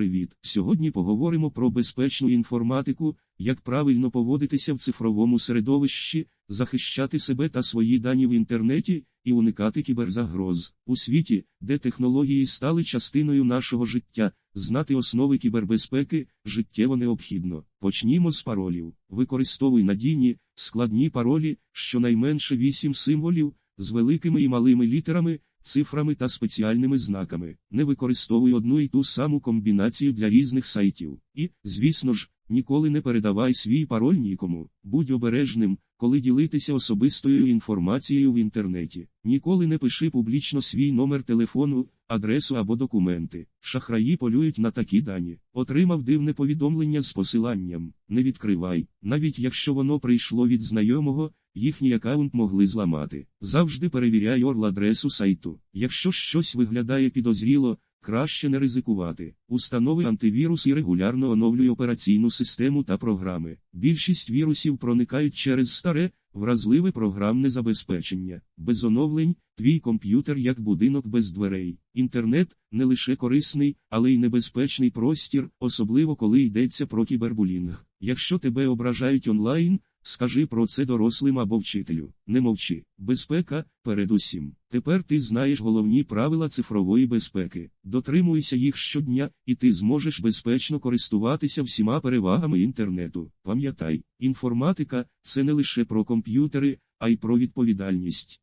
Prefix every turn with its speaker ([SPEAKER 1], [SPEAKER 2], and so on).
[SPEAKER 1] Привіт! Сьогодні поговоримо про безпечну інформатику, як правильно поводитися в цифровому середовищі, захищати себе та свої дані в інтернеті і уникати кіберзагроз. У світі, де технології стали частиною нашого життя, знати основи кібербезпеки життєво необхідно. Почнімо з паролів. Використовуй надійні, складні паролі, щонайменше 8 символів, з великими і малими літерами, цифрами та спеціальними знаками. Не використовуй одну і ту саму комбінацію для різних сайтів. І, звісно ж, ніколи не передавай свій пароль нікому. Будь обережним, коли ділитися особистою інформацією в інтернеті. Ніколи не пиши публічно свій номер телефону, адресу або документи. Шахраї полюють на такі дані. Отримав дивне повідомлення з посиланням. Не відкривай, навіть якщо воно прийшло від знайомого, їхній аккаунт могли зламати. Завжди перевіряй орл-адресу сайту. Якщо щось виглядає підозріло, краще не ризикувати. Установи антивірус і регулярно оновлюй операційну систему та програми. Більшість вірусів проникають через старе, вразливе програмне забезпечення. Без оновлень, твій комп'ютер як будинок без дверей. Інтернет не лише корисний, але й небезпечний простір, особливо коли йдеться про кібербулінг. Якщо тебе ображають онлайн, Скажи про це дорослим або вчителю. Не мовчи. Безпека, передусім. Тепер ти знаєш головні правила цифрової безпеки. Дотримуйся їх щодня, і ти зможеш безпечно користуватися всіма перевагами інтернету. Пам'ятай, інформатика це не лише про комп'ютери, а й про відповідальність.